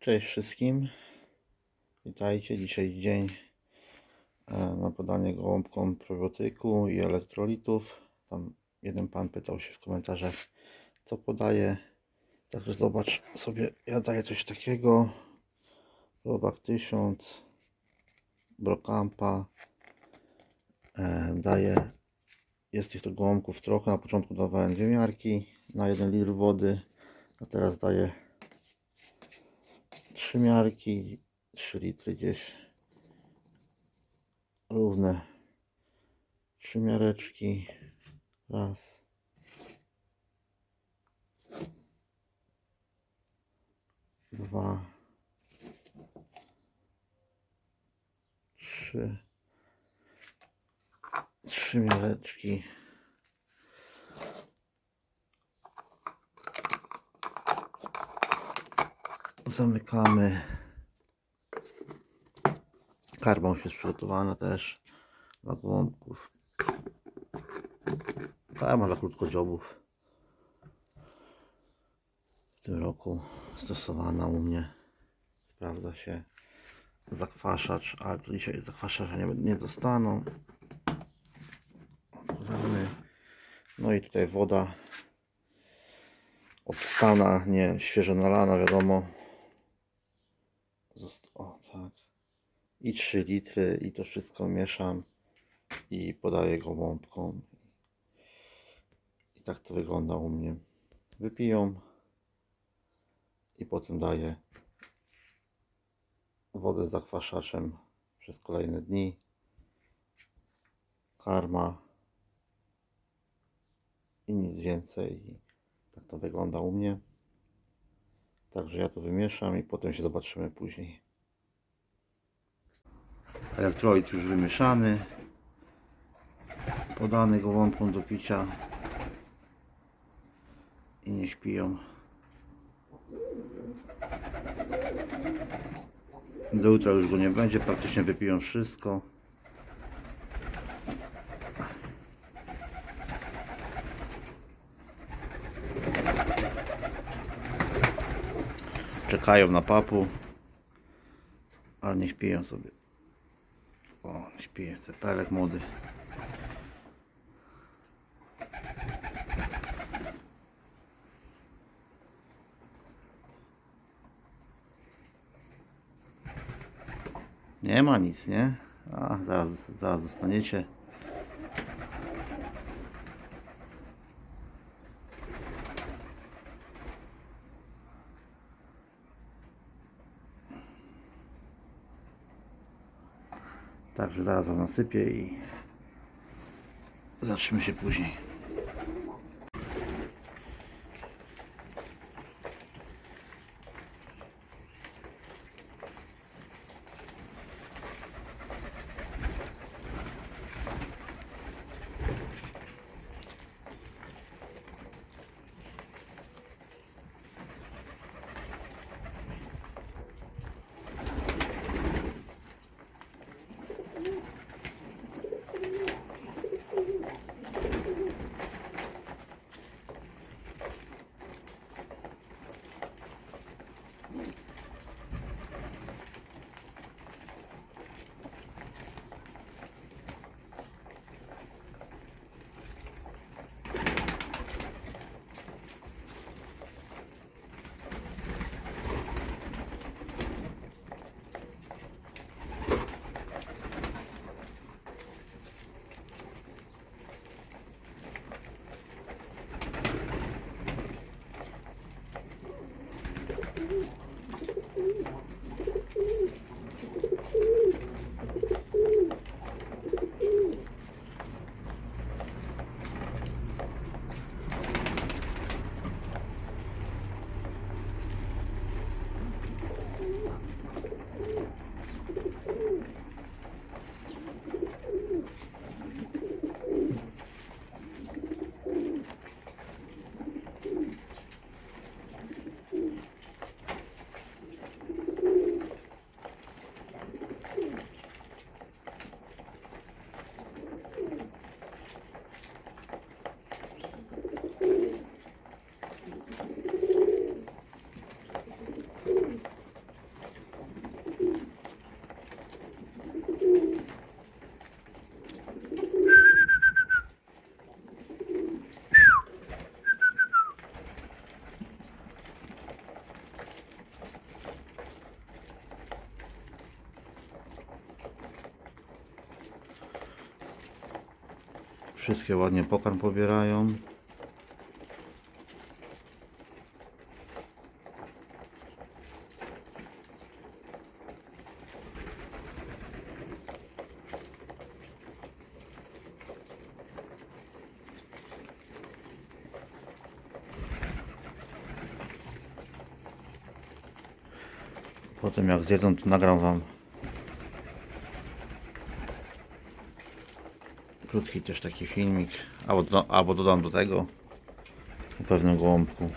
Cześć wszystkim. Witajcie. Dzisiaj dzień e, na podanie gołąbkom probiotyku i elektrolitów. Tam jeden pan pytał się w komentarzach, co podaje. Także zobacz sobie, ja daję coś takiego. Robak 1000, Brocampa. E, daję, jest tych gołąbków trochę. Na początku dawałem dwie miarki na 1 litr wody, a teraz daję trzy miarki, 3 litry gdzieś. Równe. Trzy miareczki raz. Dwa. Trzy. Trzy miareczki zamykamy. Karma jest przygotowana też dla gołąbków. Karma dla krótkodziobów. W tym roku stosowana u mnie. Sprawdza się zakwaszacz ale tu dzisiaj zakwaszacza nie, nie dostaną. Otwieramy. no i tutaj woda od stana, nie świeżo nalana, wiadomo. Zost- o, tak. I 3 litry i to wszystko mieszam i podaję gołąbkom. I tak to wygląda u mnie. Wypiją i potem daję wodę z zakwaszaczem przez kolejne dni. Karma i nic więcej. Tak to wygląda u mnie. Także ja to wymieszam i potem się zobaczymy później. Elektrolit już wymieszany. Podany gołąbkom do picia. I niech piją. Do jutra już go nie będzie, praktycznie wypiją wszystko. Czekają na papu. Ale niech piją sobie. Pije cepelek młody. Nie ma nic, nie? A, zaraz, zaraz dostaniecie. Także zaraz wam nasypię i zatrzymy się później. Wszystkie ładnie pokarm pobierają. Potem jak zjedzą, to nagram Wam krótki też taki filmik, albo, do, albo dodam do tego o pewnym gołąbku.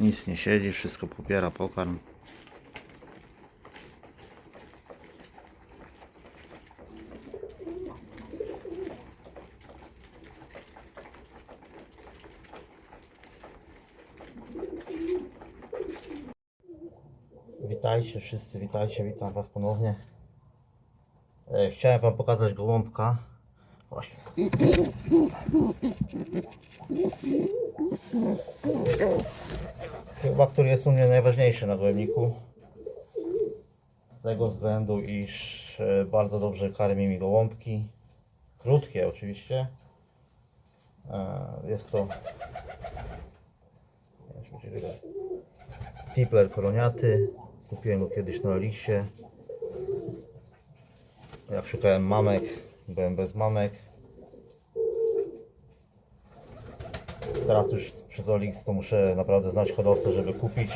Nic nie siedzi, wszystko popiera pokarm. Witajcie wszyscy, witajcie, witam Was ponownie. E, chciałem Wam pokazać gołąbka. Właśnie. Chyba, który jest u mnie najważniejszy na gołębniku. Z tego względu, iż e, bardzo dobrze karmi mi gołąbki. Krótkie oczywiście. E, Jest to... Tipler koroniaty. Kupiłem go kiedyś na Elixie. Jak szukałem mamek, byłem bez mamek. Teraz już przez Olix to muszę naprawdę znać hodowcę, żeby kupić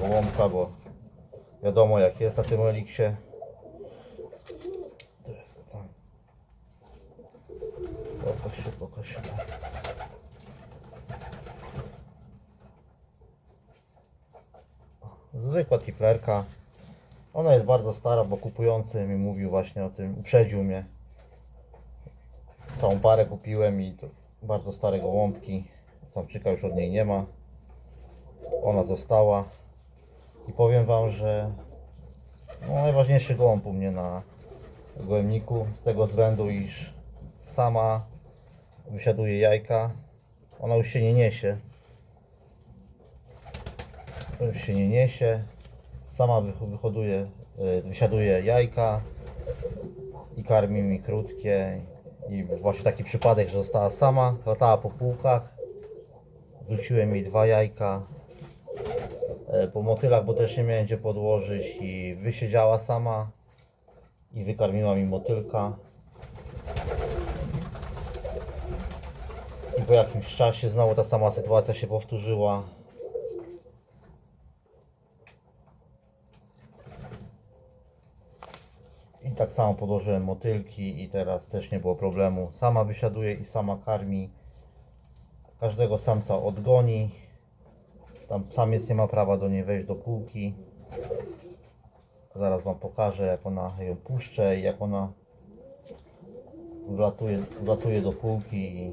gołąbka, bo wiadomo jak jest na tym Elixie. To jest tam. Pokaż się, pokaż się. Zwykła tiplerka. Ona jest bardzo stara, bo kupujący mi mówił właśnie o tym, uprzedził mnie. Całą parę kupiłem i to bardzo stare gołąbki. Samczyka już od niej nie ma. Ona została. I powiem Wam, że no, najważniejszy gołąb u mnie na gołębniku z tego względu, iż sama wysiaduje jajka. Ona już się nie niesie. Się nie niesie. Sama wyhoduje, y, wysiaduje jajka i karmi mi krótkie. I właśnie taki przypadek, że została sama, latała po półkach. Wrzuciłem jej dwa jajka. E, Po motylach, bo też nie miałem gdzie podłożyć i wysiedziała sama i wykarmiła mi motylka. I po jakimś czasie znowu ta sama sytuacja się powtórzyła. I tak samo podłożyłem motylki i teraz też nie było problemu. Sama wysiaduje i sama karmi. Każdego samca odgoni. Tam samiec nie ma prawa do niej wejść do półki. Zaraz Wam pokażę jak ona ją puszczę i jak ona wlatuje, wlatuje do półki i,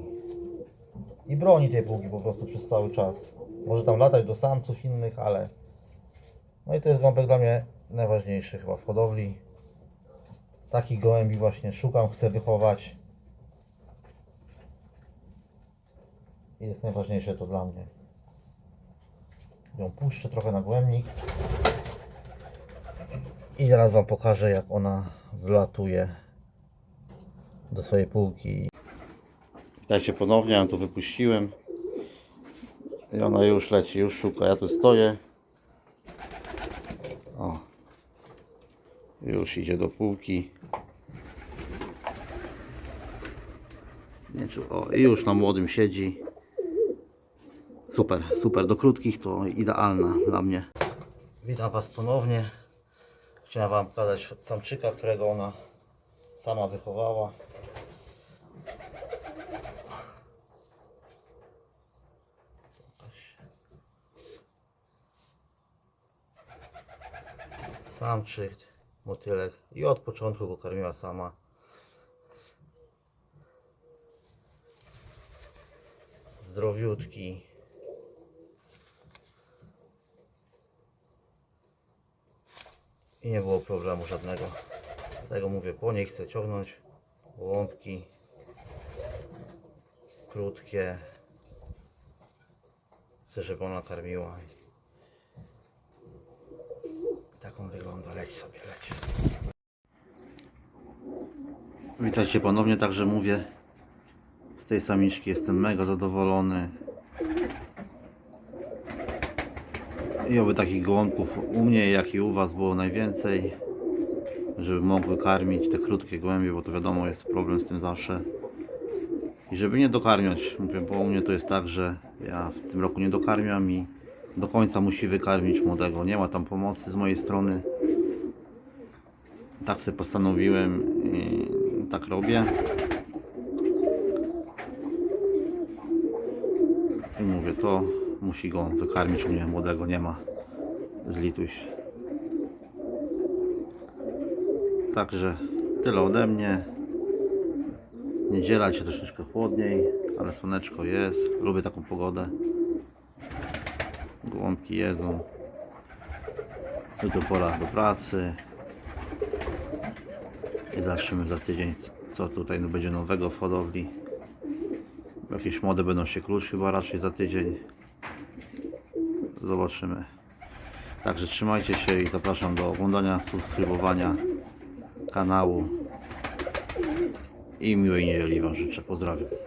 i broni tej półki po prostu przez cały czas. Może tam latać do samców innych, ale no i to jest gąbek dla mnie najważniejszy chyba w hodowli. Takich gołębi właśnie szukam, chcę wychować. I jest najważniejsze to dla mnie. Ją puszczę trochę na głębnik. I zaraz Wam pokażę jak ona wlatuje do swojej półki. Witajcie ponownie, ja tu wypuściłem. I ona już leci, już szuka. Ja tu stoję. Już idzie do półki. Nie, czy, o, i już na młodym siedzi. Super, super. Do krótkich to idealna dla mnie. Witam Was ponownie. Chciałem Wam pokazać samczyka, którego ona sama wychowała. Samczyk, motylek i od początku go karmiła sama. Zdrowiutki. I nie było problemu żadnego. Dlatego mówię, po niej chcę ciągnąć gołąbki krótkie. Chcę, żeby ona karmiła. Tak on wygląda, leć sobie, leć. Witajcie ponownie, także mówię z tej samiczki jestem mega zadowolony. I oby takich gołąbków u mnie, jak i u Was było najwięcej, żeby mogły karmić te krótkie głębie, bo to wiadomo jest problem z tym zawsze. I żeby nie dokarmiać, mówię, bo u mnie to jest tak, że ja w tym roku nie dokarmiam i do końca musi wykarmić młodego. Nie ma tam pomocy z mojej strony. Tak sobie postanowiłem i tak robię. I mówię, to musi go wykarmić mnie młodego, nie ma. Zlituj się. Także tyle ode mnie. Niedziela dzisiaj troszeczkę chłodniej, ale słoneczko jest. Lubię taką pogodę. Gołąbki jedzą. Jutro pora do pracy. I zobaczymy za tydzień, co tutaj no będzie nowego w hodowli. Jakieś młode będą się klucz chyba raczej za tydzień. Zobaczymy. Także trzymajcie się i zapraszam do oglądania, subskrybowania kanału. I miłej niedzieli Wam życzę. Pozdrawiam.